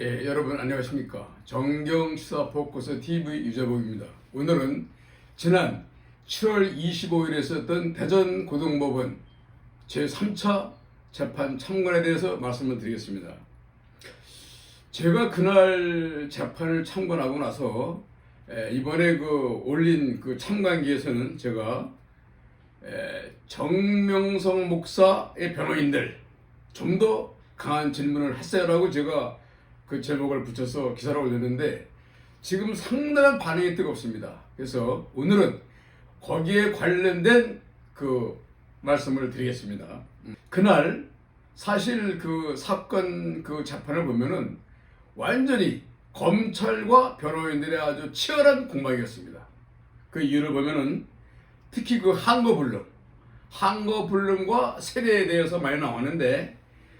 예, 여러분 안녕하십니까. 정경시사 포커스 TV 유재복입니다. 오늘은 지난 7월 25일에 있었던 대전 고등법원 제3차 재판 참관에 대해서 말씀을 드리겠습니다. 제가 그날 재판을 참관하고 나서 에, 이번에 그 올린 그 참관기에서는 제가 에, 정명성 목사의 변호인들 좀 더 강한 질문을 했어요라고 제가 그 제목을 붙여서 기사를 올렸는데 지금 상당한 반응이 뜨겁습니다. 그래서 오늘은 거기에 관련된 그 말씀을 드리겠습니다. 음, 그날 사실 그 사건 그 재판을 보면은 완전히 검찰과 변호인들의 아주 치열한 공방이었습니다. 그 이유를 보면은 특히 그 항거 불능, 항거 불능과 세대에 대해서 많이 나왔는데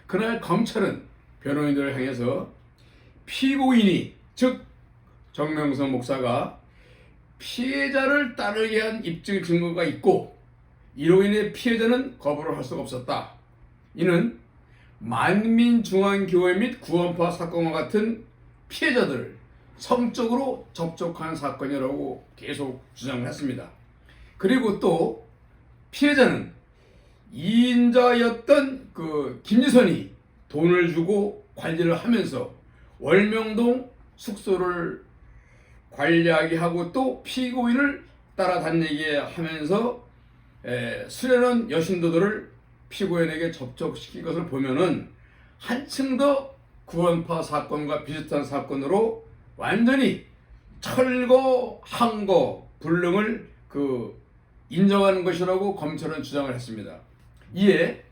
그날 검찰은 변호인들을 향해서 피고인이 즉 정명선 목사가 피해자를 따르게 한 입증 증거가 있고 이로 인해 피해자는 거부를 할 수가 없었다. 이는 만민중앙교회 및 구원파 사건과 같은 피해자들을 성적으로 접촉한 사건이라고 계속 주장을 했습니다. 그리고 또 피해자는 이인자였던 그 김지선이 돈을 주고 관리를 하면서 월명동 숙소를 관리하게 하고 또 피고인을 따라다니게 하면서 에, 수련원 여신도들을 피고인에게 접촉시킨 것을 보면은 한층 더 구원파 사건과 비슷한 사건으로 완전히 철거, 항거, 불능을 그 인정하는 것이라고 검찰은 주장을 했습니다. 이에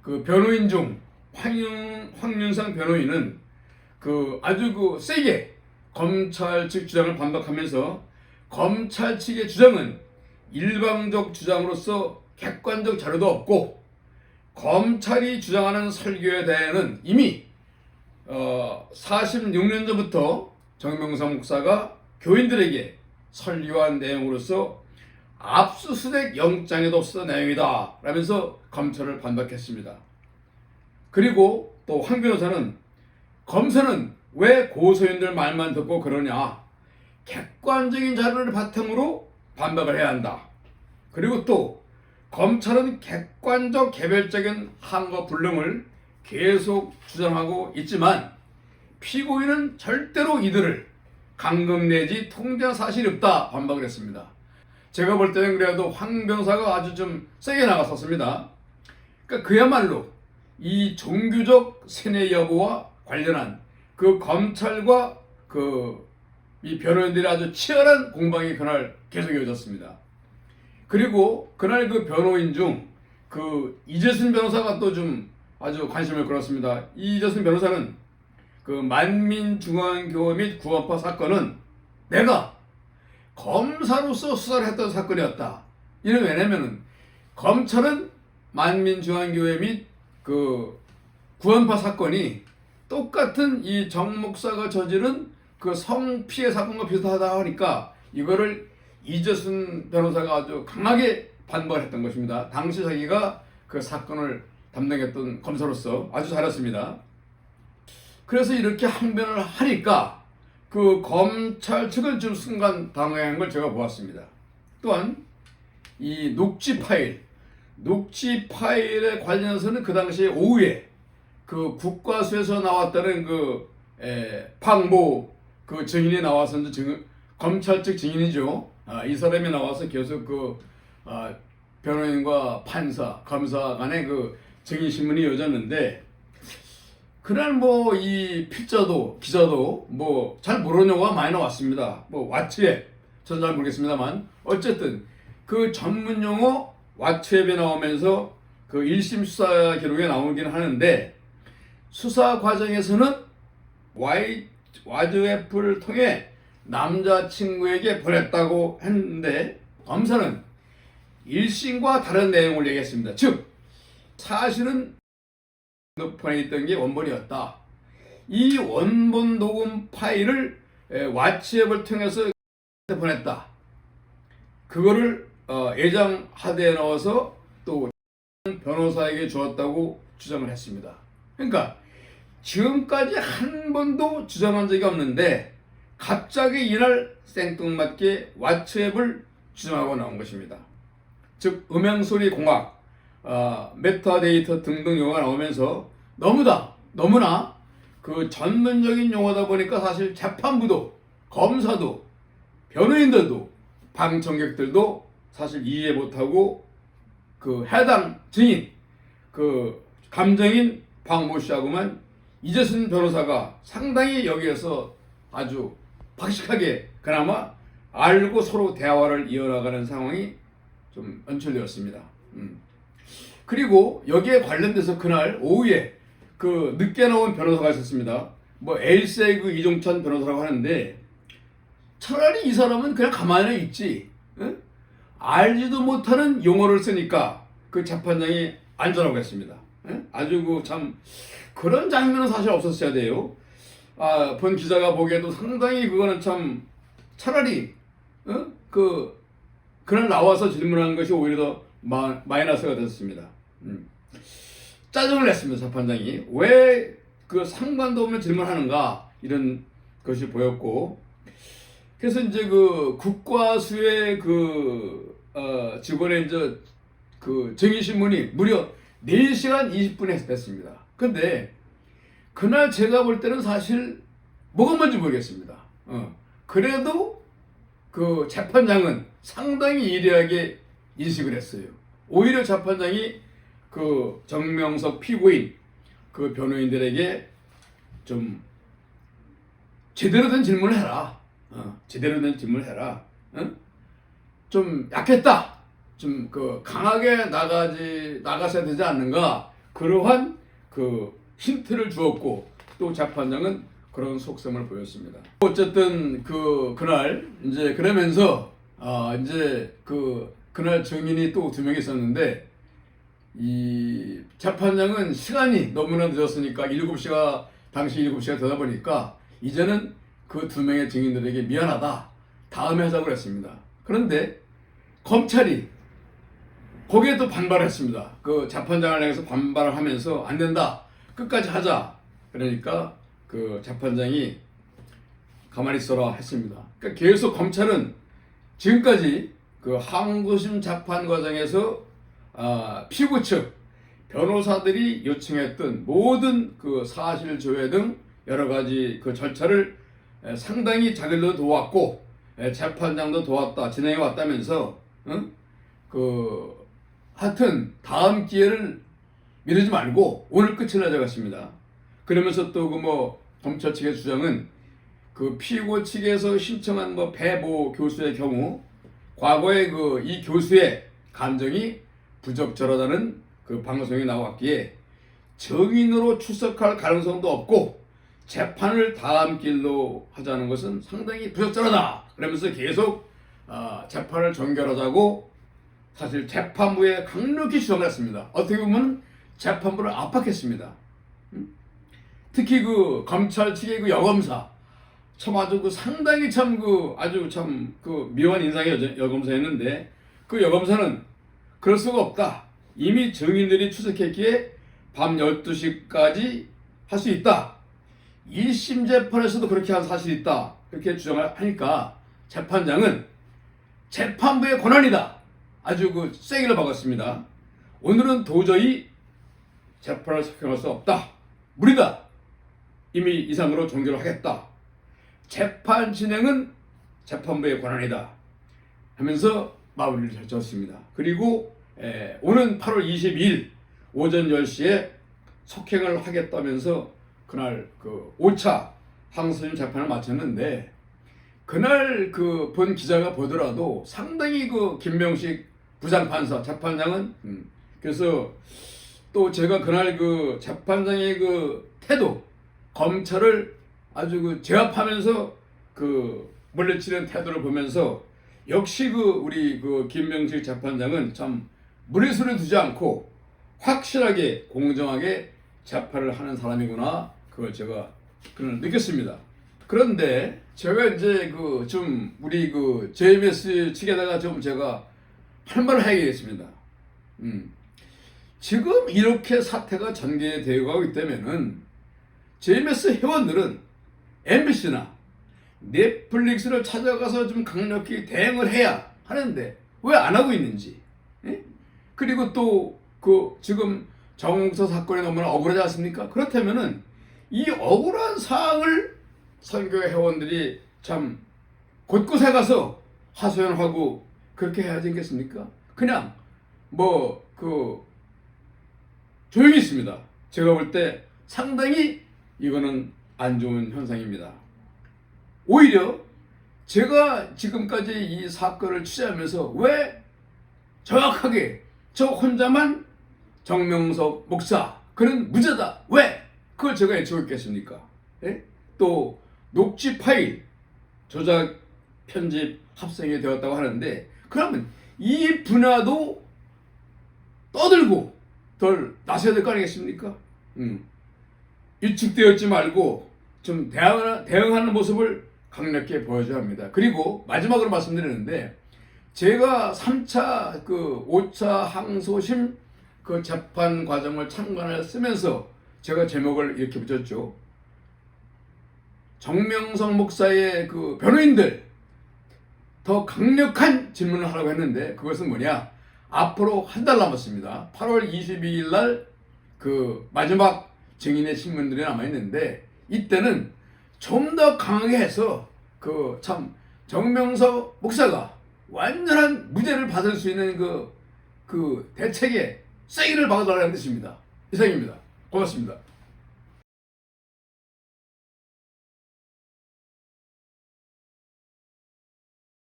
그 변호인 중 황윤, 황윤상 변호인은 그 아주 그 세게 검찰 측 주장을 반박하면서 검찰 측의 주장은 일방적 주장으로서 객관적 자료도 없고 검찰이 주장하는 설교에 대해는 이미 어, 46년 전부터 정명삼 목사가 교인들에게 설교한 내용으로서 압수수색 영장에도 없었던 내용이다 라면서 검찰을 반박했습니다. 그리고 또 황 변호사는 검사는 왜 고소인들 말만 듣고 그러냐 객관적인 자료를 바탕으로 반박을 해야 한다. 그리고 또 검찰은 객관적 개별적인 항거 불능을 계속 주장하고 있지만 피고인은 절대로 이들을 감금 내지 통제한 사실이 없다 반박을 했습니다. 제가 볼 때는 그래도 황 변호사가 아주 좀 세게 나갔었습니다. 그러니까 그야말로 이 종교적 세뇌 여부와 관련한 그 검찰과 그 이 변호인들의 아주 치열한 공방이 그날 계속 이어졌습니다. 그리고 그날 그 변호인 중 그 이재순 변호사가 또 좀 아주 관심을 끌었습니다. 이 이재순 변호사는 그 만민중앙교회 및 구원파 사건은 내가 검사로서 수사를 했던 사건이었다. 이는 왜냐면은 검찰은 만민중앙교회 및 그 구원파 사건이 똑같은 이 정 목사가 저지른 그 성피해 사건과 비슷하다 하니까 이거를 이재순 변호사가 아주 강하게 반발했던 것입니다. 당시 자기가 그 사건을 담당했던 검사로서 아주 잘했습니다. 그래서 이렇게 항변을 하니까 그 검찰 측을 좀 순간 당황한 걸 제가 보았습니다. 또한 이 녹취 파일, 녹취 파일에 관련해서는 그 당시에 오후에 그 국과수에서 나왔다는 그 에, 박모 그 증인이 나와서 증, 검찰 측 증인이죠. 아, 이 사람이 나와서 계속 그 아, 변호인과 판사, 검사 간의 그 증인 신문이 이어졌는데 그날 뭐 이 필자도 기자도 뭐 잘 모르는 용어가 많이 나왔습니다. 뭐 왓츠앱 저는 잘 모르겠습니다만 어쨌든 그 전문 용어 왓츠앱에 나오면서 그 1심 수사 기록에 나오긴 하는데 수사 과정에서는 와이 와즈앱을 통해 남자친구에게 보냈다고 했는데 검사는 1심과 다른 내용을 얘기했습니다. 즉 사실은 보내있던 게 원본이었다. 이 원본 녹음 파일을 에, 왓츠앱을 통해서 보냈다. 그거를 어, 예장 하드에 넣어서 또 변호사에게 주었다고 주장을 했습니다. 그러니까 지금까지 한 번도 주장한 적이 없는데 갑자기 이날 생뚱맞게 왓츠앱을 주장하고 나온 것입니다. 즉 음향소리 공학, 어, 메타데이터 등등 용어가 나오면서 너무다 너무나 그 전문적인 용어다 보니까 사실 재판부도 검사도 변호인들도 방청객들도 사실 이해 못하고 그 해당 증인 그 감정인 박모 씨하고만 이재순 변호사가 상당히 여기에서 아주 박식하게 그나마 알고 서로 대화를 이어나가는 상황이 좀 연출되었습니다. 음. 그리고 여기에 관련돼서 그날 오후에 그 늦게 나온 변호사가 있었습니다. 뭐 엘세 그 이종찬 변호사라고 하는데 차라리 이 사람은 그냥 가만히 있지. 응? 알지도 못하는 용어를 쓰니까 그 재판장이 안전하고 했습니다. 응? 아주 그 참 그런 장면은 사실 없었어야 돼요. 아, 본 기자가 보기에도 상당히 그거는 참 차라리 어? 그 그날 나와서 질문한 것이 오히려 더 마, 마이너스가 됐습니다. 음. 짜증을 냈습니다. 재판장이 왜 그 상관도 없는 질문하는가 이런 것이 보였고 그래서 이제 그 국과수의 그 어, 직원의 이제 그 정의 신문이 무려 4시간 20분에 했습니다. 근데 그날 제가 볼 때는 사실 뭐가 뭔지 모르겠습니다. 어. 그래도 그 재판장은 상당히 예리하게 인식을 했어요. 오히려 재판장이 그 정명석 피고인 그 변호인들에게 좀 제대로 된 질문을 해라. 어, 제대로 된 질문을 해라. 어? 좀 약했다. 좀 그 강하게 나가지 나가셔야 되지 않는가. 그러한 그 힌트를 주었고 또 재판장은 그런 속셈을 보였습니다. 어쨌든 그 그날 이제 그러면서 아 이제 그 그날 증인이 또 두 명 있었는데 이 재판장은 시간이 너무나 늦었으니까 7시가 당시 7시가 되다 보니까 이제는 그 두 명의 증인들에게 미안하다. 다음에 하자고 했습니다. 그런데 검찰이 거기에 또 반발했습니다. 그 재판장을 향해서 반발을 하면서 안 된다. 끝까지 하자. 그러니까 그 재판장이 가만히 있어라 했습니다. 그러니까 계속 검찰은 지금까지 그 항소심 재판 과정에서 아, 피고 측 변호사들이 요청했던 모든 그 사실 조회 등 여러 가지 그 절차를 에, 상당히 자기들도 도왔고 에, 재판장도 도왔다 진행해 왔다면서 응? 그 하여튼 다음 기회를 미루지 말고 오늘 끝을 내자갔습니다. 그러면서 또 그 뭐 검찰 측의 주장은 그 피고 측에서 신청한 뭐 배보 교수의 경우 과거에 그 이 교수의 감정이 부적절하다는 그 방송이 나왔기에 정인으로 출석할 가능성도 없고 재판을 다음 길로 하자는 것은 상당히 부적절하다. 그러면서 계속 아, 재판을 종결하자고 사실 재판부에 강력히 주장을 했습니다. 어떻게 보면 재판부를 압박했습니다. 음? 특히 그 검찰 측의 그 여검사 참 아주 그 상당히 참 그 아주 참 그 묘한 인상의 여, 여검사였는데 그 여검사는 그럴 수가 없다. 이미 증인들이出席했기에 밤 12시까지 할 수 있다. 1심 재판에서도 그렇게 한 사실이 있다. 그렇게 주장을 하니까 재판장은 재판부의 권한이다. 아주 그 세기를 박았습니다. 오늘은 도저히 재판을 석행할 수 없다. 무리다. 이미 이상으로 종결을 하겠다. 재판 진행은 재판부의 권한이다. 하면서 마무리를 졌습니다. 그리고 에, 오는 8월 22일 오전 10시에 석행을 하겠다면서 그날 그 5차 항소심 재판을 마쳤는데 그날 그 본 기자가 보더라도 상당히 그 김명식 부장판사 재판장은? 음, 그래서 또 제가 그날 그 재판장의 그 태도 검찰을 아주 그 제압하면서 그 물리치는 태도를 보면서 역시 그 우리 그 김명식 재판장은 참 무리수를 두지 않고 확실하게 공정하게 재판을 하는 사람이구나. 그걸 제가 그걸 느꼈습니다. 그런데 제가 이제 그 좀 우리 그 JMS 측에다가 좀 제가 할 말을 해야겠습니다. 음. 지금 이렇게 사태가 전개되어 가고 있다면은 JMS 회원들은 MBC나 넷플릭스를 찾아가서 좀 강력히 대응을 해야 하는데 왜 안 하고 있는지 예? 그리고 또 그 지금 정홍서 사건이 너무나 억울하지 않습니까? 그렇다면은 이 억울한 사항을 선교 회원들이 참 곳곳에 가서 하소연하고 그렇게 해야 되겠습니까? 그냥 뭐 그 조용히 있습니다. 제가 볼 때 상당히 이거는 안 좋은 현상입니다. 오히려 제가 지금까지 이 사건을 취재하면서 왜 정확하게 저 혼자만 정명석 목사 그는 무죄다 왜 그걸 제가 외치고 있겠습니까? 예? 또 녹취 파일 조작 편집 합성이 되었다고 하는데 그러면 이 분야도 떠들고 덜 나서야 될 거 아니겠습니까? 음. 위축되었지 말고 좀 대응하는, 대응하는 모습을 강력히 보여줘야 합니다. 그리고 마지막으로 말씀드리는데 제가 3차 그 5차 항소심 그 재판 과정을 참관을 쓰면서 제가 제목을 이렇게 붙였죠. 정명성 목사의 그 변호인들 더 강력한 질문을 하라고 했는데 그것은 뭐냐? 앞으로 한 달 남았습니다. 8월 22일 날 그 마지막 증인의 신문들이 남아 있는데 이때는 좀 더 강하게 해서 그 참 정명석 목사가 완전한 무죄를 받을 수 있는 그, 그 대책에 세기를 박아달라는 뜻입니다. 이상입니다. 고맙습니다.